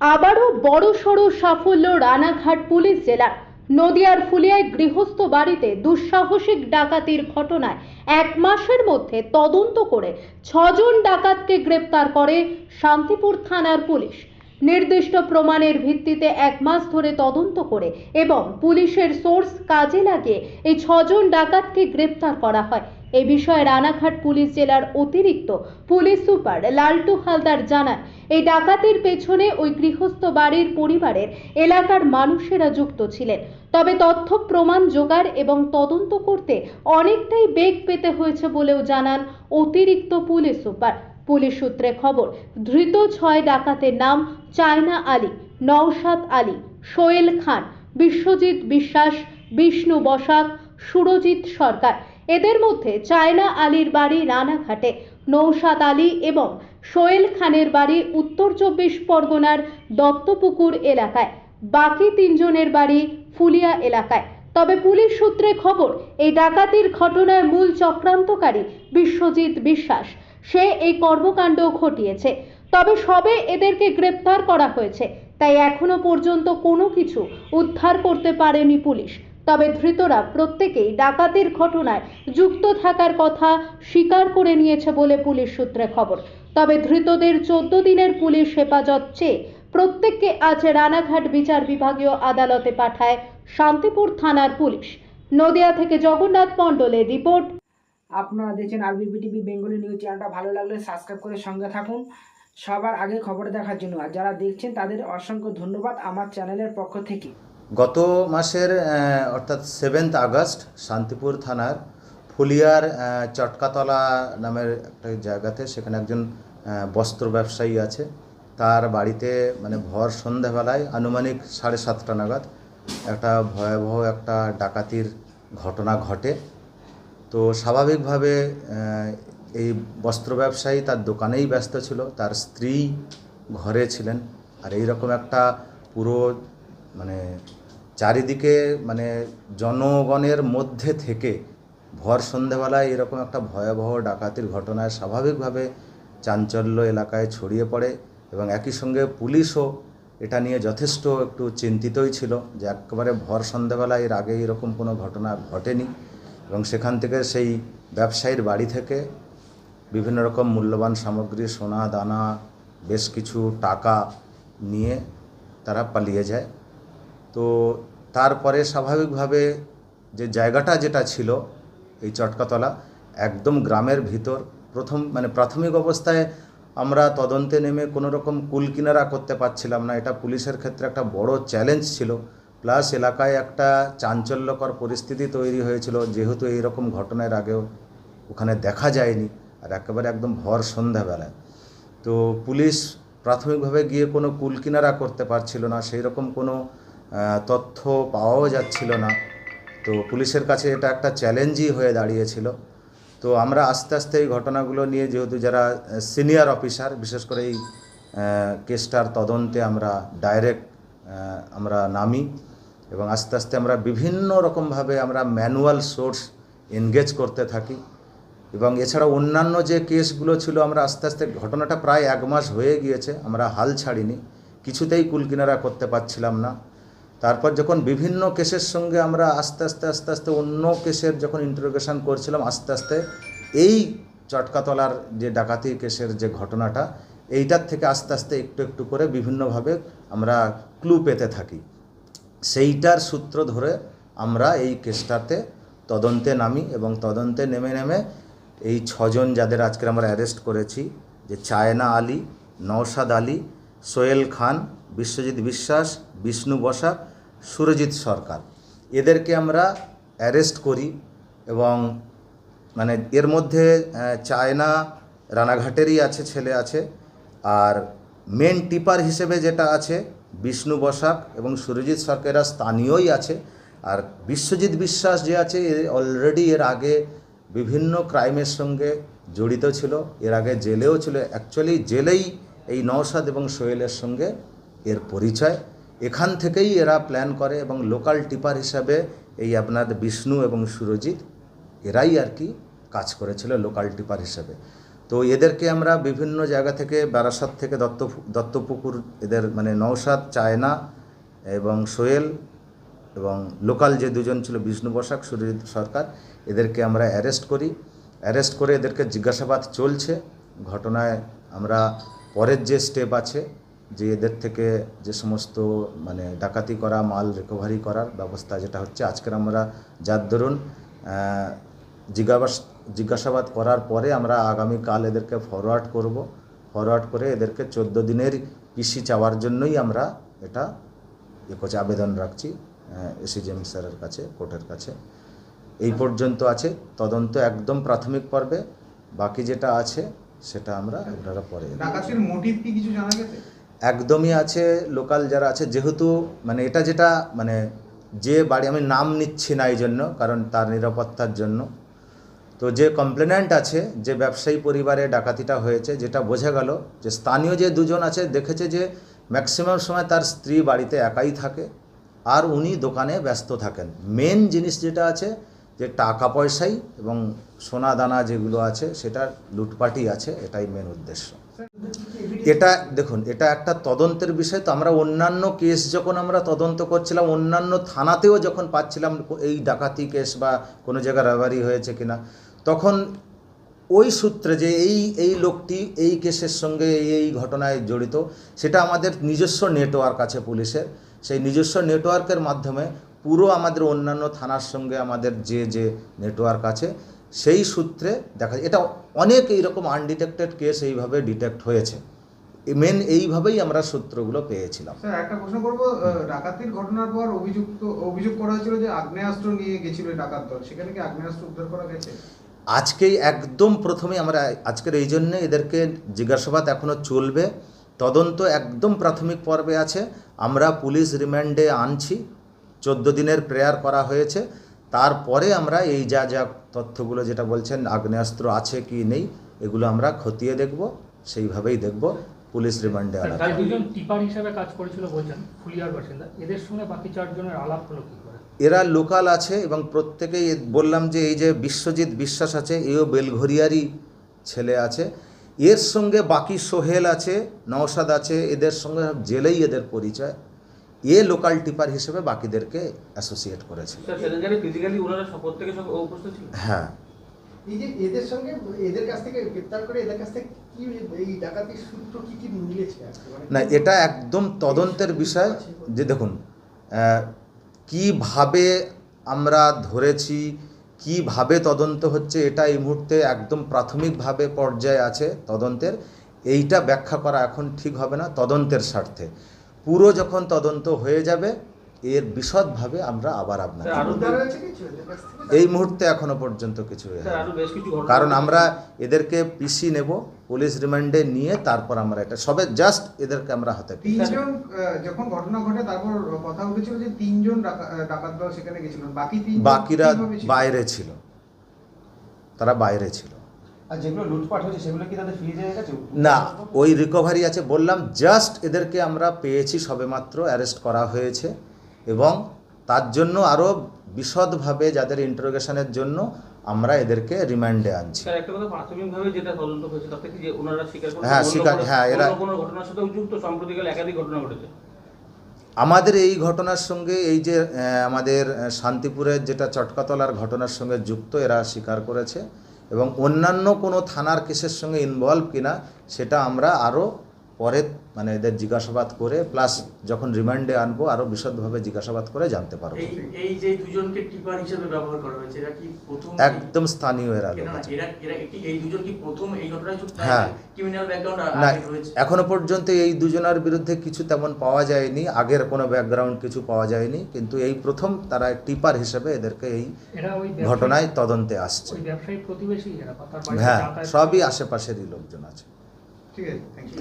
আবারও বড়সড় সাফল্য রানাঘাট পুলিশ জেলার। নদিয়ার ফুলিয়ায় গৃহস্থ বাড়িতে দুঃসাহসিক ডাকাতির ঘটনায় এক মাসের মধ্যে তদন্ত করে ছজন ডাকাতকে গ্রেপ্তার করে শান্তিপুর থানার পুলিশ। নির্দিষ্ট প্রমাণের ভিত্তিতে এক মাস ধরে তদন্ত করে এবং পুলিশের সোর্স কাজে লাগিয়ে এই ছজন ডাকাতকে গ্রেপ্তার করা হয়। এ বিষয়ে রানাঘাট পুলিশ জেলার অতিরিক্ত পুলিশ সুপার লালটু হালদার জানান, এই ডাকাতির পেছনে ওই গৃহস্থ বাড়ির পরিবারের এলাকার মানুষেরা যুক্ত ছিলেন। তবে তথ্য প্রমাণ জোগাড় এবং তদন্ত করতে অনেকটাই বেগ পেতে হয়েছে বলেও জানান অতিরিক্ত পুলিশ সুপার। পুলিশ সূত্রে খবর, ধৃত ছয় ডাকাতের নাম চায়না আলী, নওশাদ আলী সোয়েল খান, বিশ্বজিৎ বিশ্বাস, বিষ্ণু বসাক, সুরজিৎ সরকার এদের মধ্যে চায়না আলীর বাড়ি রানাঘাটে, নৌসাদ আলী এবং সোয়েল খানের বাড়ি উত্তর চব্বিশ পরগনার দত্তপুকুর এলাকায়, বাকি তিনজনের বাড়ি ফুলিয়া এলাকায়। তবে পুলিশ সূত্রে খবর, এই ডাকাতির ঘটনার মূল চক্রান্তকারী বিশ্বজিৎ বিশ্বাস। সে এই কর্মকাণ্ড ঘটিয়েছে। তবে সবে এদেরকে গ্রেপ্তার করা হয়েছে, তাই এখনও পর্যন্ত কোনো কিছু উদ্ধার করতে পারেনি পুলিশ। তবে ধৃতরা প্রত্যেকেই ডাকাতির ঘটনায় যুক্ত থাকার কথা স্বীকার করে নিয়েছে বলে পুলিশ সূত্রে খবর। তবে ধৃতদের চোদ্দ দিনের পুলিশ হেফাজত চেয়ে প্রত্যেককে আজ রানাঘাট বিচার বিভাগীয় আদালতে পাঠায় শান্তিপুর থানার পুলিশ। নদিয়া থেকে জগন্নাথ মণ্ডলের রিপোর্ট। আপনারা দেখছেন আরবিপি টিভি বেঙ্গলি নিউজ চ্যানেলটা। ভালো লাগলে সাবস্ক্রাইব করে সঙ্গে থাকুন। সবার আগে খবর দেখার জন্য। আর যারা দেখছেন, তাদের অসংখ্য ধন্যবাদ আমার চ্যানেলের পক্ষ থেকে। গত মাসের অর্থাৎ সেভেন্থ আগস্ট, শান্তিপুর থানার ফুলিয়ার চটকাতলা নামের একটা জায়গাতে সেখানে একজন বস্ত্র ব্যবসায়ী আছে। তার বাড়িতে মানে ভর সন্ধ্যাবেলায় আনুমানিক সাড়ে সাতটা নাগাদ একটা ভয়াবহ একটা ডাকাতির ঘটনা ঘটে। তো স্বাভাবিকভাবে এই বস্ত্র ব্যবসায়ী তার দোকানেই ব্যস্ত ছিল। তার স্ত্রী ঘরে ছিলেন। আর এই রকম একটা পুরো মানে চারিদিকে মানে জনগণের মধ্যে থেকে ভর সন্ধেবেলায় এরকম একটা ভয়াবহ ডাকাতির ঘটনায় স্বাভাবিকভাবে চাঞ্চল্য এলাকায় ছড়িয়ে পড়ে এবং একই সঙ্গে পুলিশও এটা নিয়ে যথেষ্ট একটু চিন্তিতই ছিল যে একেবারে ভর সন্ধেবেলায় এর আগে এরকম কোনো ঘটনা ঘটেনি এবং সেখান থেকে সেই ব্যবসায়ীর বাড়ি থেকে বিভিন্ন রকম মূল্যবান সামগ্রী, সোনা, দানা, বেশ কিছু টাকা নিয়ে তারা পালিয়ে যায়। তো তারপরে স্বাভাবিকভাবে যে জায়গাটা যেটা ছিল, এই চটকাতলা, একদম গ্রামের ভিতর, প্রথম মানে প্রাথমিক অবস্থায় আমরা তদন্তে নেমে কোনো রকম কুল কিনারা করতে পারছিলাম না। এটা পুলিশের ক্ষেত্রে একটা বড় চ্যালেঞ্জ ছিল। প্লাস এলাকায় একটা চাঞ্চল্যকর পরিস্থিতি তৈরি হয়েছিল। যেহেতু এই রকম ঘটনার আগেও ওখানে দেখা যায়নি আর একেবারে একদম ভর সন্ধ্যাবেলায়। তো পুলিশ প্রাথমিকভাবে গিয়ে কোনো কুল কিনারা করতে পারছিল না। সেই রকম কোনো তথ্য পাওয়াও যাচ্ছিল না। তো পুলিশের কাছে এটা একটা চ্যালেঞ্জই হয়ে দাঁড়িয়েছিল। তো আমরা আস্তে আস্তে এই ঘটনাগুলো নিয়ে যেহেতু যারা সিনিয়র অফিসার, বিশেষ করে এই কেসটার তদন্তে আমরা ডাইরেক্ট আমরা নামি এবং আস্তে আস্তে আমরা বিভিন্ন রকমভাবে আমরা ম্যানুয়াল সোর্স এনগেজ করতে থাকি এবং এছাড়া অন্যান্য যে কেসগুলো ছিল আমরা আস্তে আস্তে, ঘটনাটা প্রায় এক মাস হয়ে গিয়েছে, আমরা হাল ছাড়িনি। কিছুতেই কুলকিনারা করতে পারছিলাম না। তারপর যখন বিভিন্ন কেসের সঙ্গে আমরা আস্তে আস্তে আস্তে আস্তে অন্য কেসের যখন ইন্টারোগেশন করছিলাম, আস্তে আস্তে এই চটকাতলার যে ডাকাতি কেসের যে ঘটনাটা, এইটার থেকে আস্তে আস্তে একটু একটু করে বিভিন্নভাবে আমরা ক্লু পেতে থাকি। সেইটার সূত্র ধরে আমরা এই কেসটাতে তদন্তে নামি এবং তদন্তে নেমে নেমে এই ছজন যাদের আজকে আমরা অ্যারেস্ট করেছি, যে চায়না আলী, নওশাদ আলী সোহেল খান, বিশ্বজিৎ বিশ্বাস, বিষ্ণু বসাক, সুরজিৎ সরকার। এদেরকে আমরা অ্যারেস্ট করি এবং মানে এর মধ্যে চায়না রানাঘাটেরই আছে, ছেলে আছে। আর মেন টিপার হিসেবে যেটা আছে, বিষ্ণু বসাক এবং সুরজিৎ সরকারেরা স্থানীয়ই আছে। আর বিশ্বজিৎ বিশ্বাস যে আছে, এ অলরেডি এর আগে বিভিন্ন ক্রাইমের সঙ্গে জড়িত ছিল। এর আগে জেলেও ছিল। অ্যাকচুয়ালি জেলেই এই নওশাদ এবং সোহেলের সঙ্গে এর পরিচয়। এখান থেকেই এরা প্ল্যান করে এবং লোকাল টিপার হিসাবে এই আপনার বিষ্ণু এবং সুরজিৎ, এরাই আর কি কাজ করেছিল লোকাল টিপার হিসাবে। তো এদেরকে আমরা বিভিন্ন জায়গা থেকে, বারাসাত থেকে, দত্ত, দত্তপুকুর, এদের মানে নৌসাদ চায়না এবং সোহেল এবং লোকাল যে দুজন ছিল, বিষ্ণু বসাক, সুরজিৎ সরকার, এদেরকে আমরা অ্যারেস্ট করি। অ্যারেস্ট করে এদেরকে জিজ্ঞাসাবাদ চলছে। ঘটনায় আমরা পরের যে স্টেপ আছে যে এদের থেকে যে সমস্ত মানে ডাকাতি করা মাল রিকভারি করার ব্যবস্থা যেটা হচ্ছে আজকের আমরা যার আহ, জিজ্ঞাবাস জিজ্ঞাসাবাদ করার পরে আমরা আগামীকাল এদেরকে ফরওয়ার্ড করব। ফরওয়ার্ড করে এদেরকে চোদ্দ দিনের পিসি চাওয়ার জন্যই আমরা এটা এ করছি আবেদন রাখছি এসিজিএম স্যারের কাছে কোর্টের কাছে। এই পর্যন্ত আছে। তদন্ত একদম প্রাথমিক পর্বে। বাকি যেটা আছে সেটা আমরা আপনারা পরে ডাকাতির মোটিভ কি কিছু জানা গেছে? একদমই আছে লোকাল যারা আছে যেহেতু মানে এটা যেটা মানে যে বাড়ি আমি নাম নিচ্ছি না এই জন্য কারণ তার নিরাপত্তার জন্য। তো যে কমপ্লেনেন্ট আছে যে ব্যবসায়ী পরিবারে ডাকাতিটা হয়েছে যেটা বোঝা গেল যে স্থানীয় যে দুজন আছে দেখেছে যে ম্যাক্সিমাম সময় তার স্ত্রী বাড়িতে একাই থাকে আর উনি দোকানে ব্যস্ত থাকেন। মেন জিনিস যেটা আছে যে টাকা পয়সাই এবং সোনা দানা যেগুলো আছে সেটা লুটপাটই আছে, এটাই মেন উদ্দেশ্য। এটা, দেখুন, এটা একটা তদন্তের বিষয়, তো আমরা অন্যান্য কেস যখন আমরা তদন্ত করছিলাম, অন্যান্য থানাতেও যখন পাচ্ছিলাম এই ডাকাতি কেস বা কোনো জায়গায় রাবারি হয়েছে কিনা, তখন ওই সূত্রে যে এই এই লোকটি এই কেসের সঙ্গে এই ঘটনায় জড়িত, সেটা আমাদের নিজস্ব নেটওয়ার্ক আছে পুলিশের। সেই নিজস্ব নেটওয়ার্কের মাধ্যমে পুরো আমাদের অন্যান্য থানার সঙ্গে আমাদের যে যে নেটওয়ার্ক আছে সেই সূত্রে দেখা এটা অনেক এইরকম আনডিটেক্টেড কেস এইভাবে ডিটেক্ট হয়েছে। মেন এইভাবেই আমরা সূত্রগুলো পেয়েছিলাম। স্যার একটা প্রশ্ন করব ডাকাতির ঘটনার পর অভিযুক্ত অভিযোগ করা হয়েছিল যে আগ্নেয়াস্ত্র নিয়ে গেছিল ডাকাত দল। সেখানে কি আগ্নেয়াস্ত্র উদ্ধার করা গেছে? আজকেই একদম প্রথমে আমরা আজকের এই জন্য এদেরকে জিজ্ঞাসাবাদ এখনও চলবে। তদন্ত একদম প্রাথমিক পর্বে আছে। আমরা পুলিশ রিমান্ডে আনছি। চোদ্দ দিনের প্রেয়ার করা হয়েছে। তারপরে আমরা এই যা যা তথ্যগুলো যেটা বলছেন আগ্নেয়াস্ত্র আছে কি নেই এগুলো আমরা খতিয়ে দেখব সেইভাবেই দেখব পুলিশ রিমান্ডে আনা দুজন টিপার হিসেবে কাজ করেছিল বলছেন ফুলিয়ার বাসিন্দা। এদের সঙ্গে বাকি চারজনের আলাপ হলো কি এরা লোকাল আছে এবং প্রত্যেকেই বললাম যে এই যে বিশ্বজিৎ বিশ্বাস আছে এও বেলঘরিয়ারই ছেলে আছে। এর সঙ্গে বাকি সোহেল আছে নওশাদ আছে এদের সঙ্গে সব জেলেই এদের পরিচয়। এ লোকাল টিপার হিসেবে বাকিদেরকে অ্যাসোসিয়েট করেছিল। স্যার সেদিনকারে ফিজিক্যালি ওনারা সব প্রত্যেকে সব উপস্থিত ছিল? হ্যাঁ। এদের সঙ্গে এদের কাছ থেকে করে এদের কাছ থেকে কি এই সূত্র কি কি মিলেছে আজকে? মানে না এটা একদম তদন্তের বিষয়। যে দেখুন কীভাবে আমরা ধরেছি কীভাবে তদন্ত হচ্ছে এটা এই মুহূর্তে একদম প্রাথমিকভাবে পর্যায়ে আছে তদন্তের। এইটা ব্যাখ্যা করা এখন ঠিক হবে না তদন্তের স্বার্থে। পুরো যখন তদন্ত হয়ে যাবে এর বিশদভাবে আমরা আবার আপনাকে এই মুহূর্তে এখনও পর্যন্ত কিছু কারণ আমরা এদেরকে পিসি নেব পুলিশ রিমান্ডে নিয়ে তারপর আমরা এটা সবে জাস্ট এদেরকে আমরা হাতে। তিনজন যখন ঘটনা ঘটে তারপর কথা উঠেছিল যে তিনজন ডাকা- ডাকাত দল সেখানে গেছিল বাকি বাকিরা বাইরে ছিল। তারা বাইরে ছিল। আর যেগুলো লুটপাট হয়েছে সেগুলো কি তাদের ফিরে যাওয়া গেছে? না ওই রিকভারি আছে বললাম জাস্ট এদেরকে আমরা পেয়েছি সবেমাত্র অ্যারেস্ট করা হয়েছে এবং তার জন্য আরও বিশদভাবে যাদের ইন্টারোগেশনের জন্য আমরা এদেরকে রিমান্ডে আনছি। স্যার একটা কথা প্রাথমিকভাবে যেটা তদন্ত হয়েছে তাতে কি যে ওনারা স্বীকার করেছেন হ্যাঁ, স্বীকার- হ্যাঁ, এরা- অন্য কোনো ঘটনার সাথে যুক্ত সাম্প্রতিককালে একাধিক ঘটনা ঘটেছে। আমাদের এই ঘটনার সঙ্গে এই যে আমাদের শান্তিপুরের যেটা চটকাতলার ঘটনার সঙ্গে যুক্ত এরা স্বীকার করেছে। এবং অন্যান্য কোনো থানার কেসের সঙ্গে ইনভলভ কিনা সেটা আমরা আরও পরে মানে এদের জিজ্ঞাসাবাদ করে প্লাস যখন রিমান্ডে আনব আরও বিশদভাবে জিজ্ঞাসাবাদ করে জানতে পারব। এই এই যে দুজনকে টিপার হিসেবে ব্যবহার করা হয়েছে এরা কি প্রথম একদম স্থানীয় এরা এরা এরা কি এই দুজন কি প্রথম এই ঘটনায় যুক্ত? হ্যাঁ। ক্রিমিনাল ব্যাকগ্রাউন্ড না এখনও পর্যন্ত এই দুজনের বিরুদ্ধে কিছু তেমন পাওয়া যায়নি আগের কোনো ব্যাকগ্রাউন্ড কিছু পাওয়া যায়নি কিন্তু এই প্রথম তারা টিপার হিসেবে এদেরকে এই ঘটনায় তদন্তে আসছে। ওই ব্যবসায়ী প্রতিবেশী এরা বা তার বাড়িতে হ্যাঁ সবই আশেপাশেরই লোকজন আছে। ঠিক আছে থ্যাংক ইউ